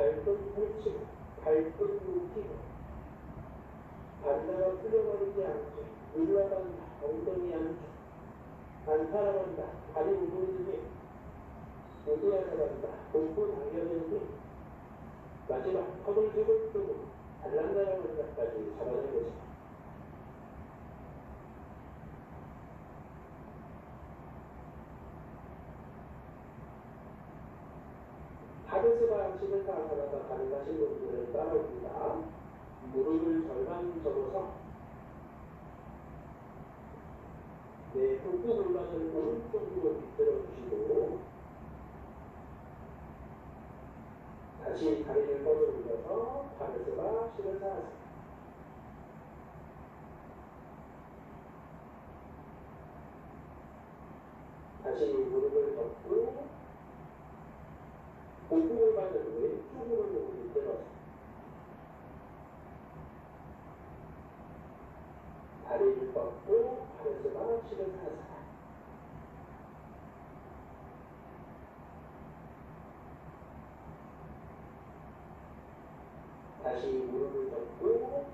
발끝 펼치고 발끝 눕히고 반사가 풀려버리지 않게 올라간다 엉덩이 안쪽. 안 살아간다. 다리 우물리기 무대하게 간다. 복부 당겨내기 마지막 죽을 뜨고 달랑달랑한 것까지 잡아내보자 하 드스가 치면서 하다가 가능하신 분들은 따라옵니다. 무릎을 절반 접어서 네, 복부 골반을 오른쪽으로 비틀어 주시고 다시 다리를 뻗어 올려서 하드스가 치면서 하세요. 다시 무릎을 접고 복부 골반을 왼쪽으로 비틀어서 다리를 뻗고 하면서가 치를 하사 다시 무릎을 접고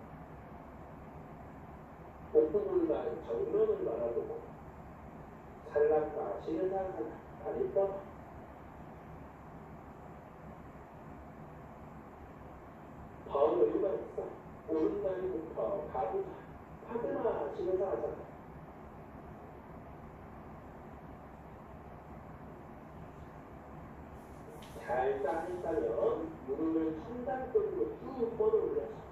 복부 골반 정면을 바라보고 살랑과 치를 하사 다리 뻗 어더 여유가 있어 오른다리부터 가보자 하드나 치면서 하잖아 살짝 했다면 무릎을 천장쪽으로 쭉 뻗어 올려서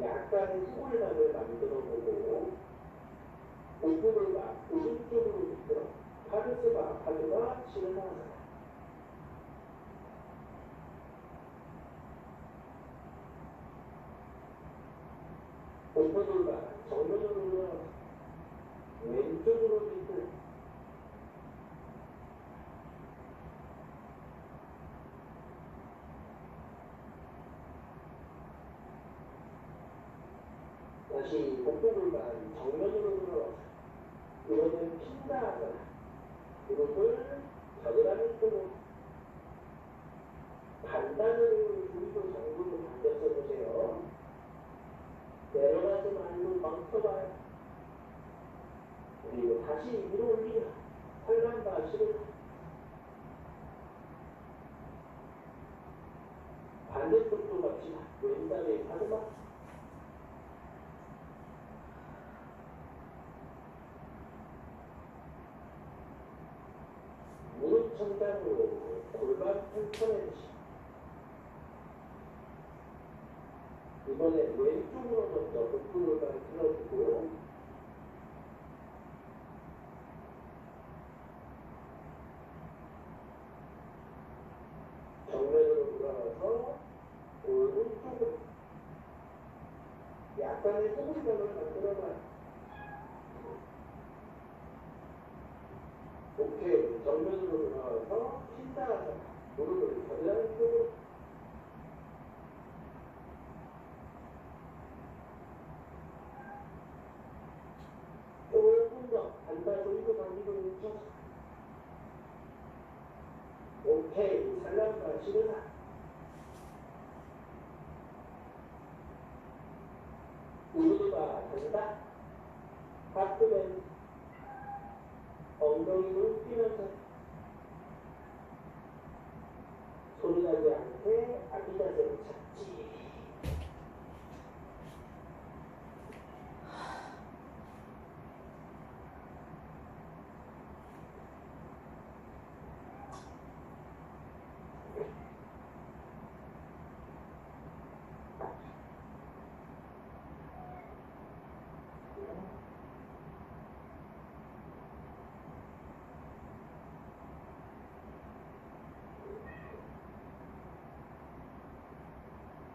약간의 수골감을 만들어 보고 막 오른쪽으로 미끄러 파르스바 파르바 치면서 하잖아 막 정면으로 왼쪽으로 미끄러 다시 복부골반 정면으로 들어와서 이거는 핀다 하잖아 무릎을 겨드랑이 쪽으로 반단으로 줄이고 정도로 당겨서 보세요 내려가지 말고 멈춰봐요 그리고 다시 위로 올리며 살랑바 시를 반대쪽도 갑시다 왼다리에 가드바 무릎 천장으로 골반 펼쳐내듯 이 이번에 왼쪽으로 먼저 복부 골반을 틀어주고. 정면으로 돌아가서 오른쪽으로. 약간의 소금감을 만들어봐요. 오케이. 정면으로 돌아와서 신다하자 무릎을 겨드랑이 쪽으로 조금 더 반발 돌리고 당기고 뭉쳐서 오케이 살랑과 시르사 우르르가 간다? 가끔은 엉덩이를 뛰면서 소리 나지 않게 아기 자세를 찾지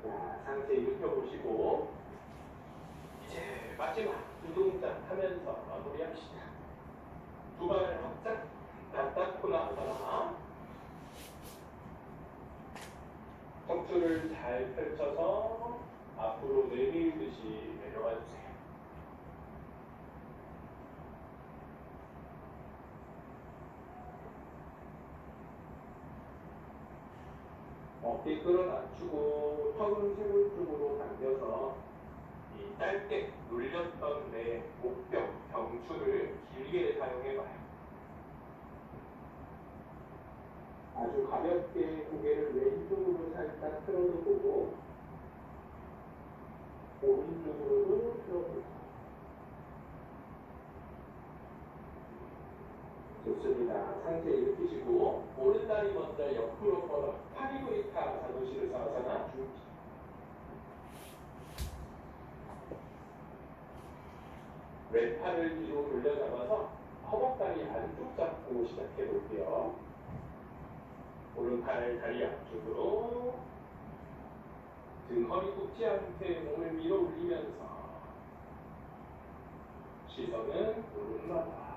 자, 상체 눕혀보시고 이제 마지막 두 동작 하면서 마무리합시다. 두 발을 확장, 바닥 코나 하거나 척추를 잘 펼쳐서 앞으로 내밀듯이 내려가 주세요. 어깨 끌어 낮추고 세골 쪽으로 당겨서 이 짧게 눌렸던 내 목뼈, 경추를 길게 사용해봐요. 아주 가볍게 고개를 왼쪽으로 살짝 틀어도 보고 오른쪽으로도 틀어보고 좋습니다. 상체 일으키시고 오른 다리 먼저 옆으로 뻗어 파리보이타 자도시를 준 왼팔을 뒤로 돌려잡아서 허벅다리 안쪽 잡고 시작해 볼게요. 오른팔 다리 앞쪽으로 등 허리 굽지 않게 몸을 밀어 올리면서 시선은 오른바다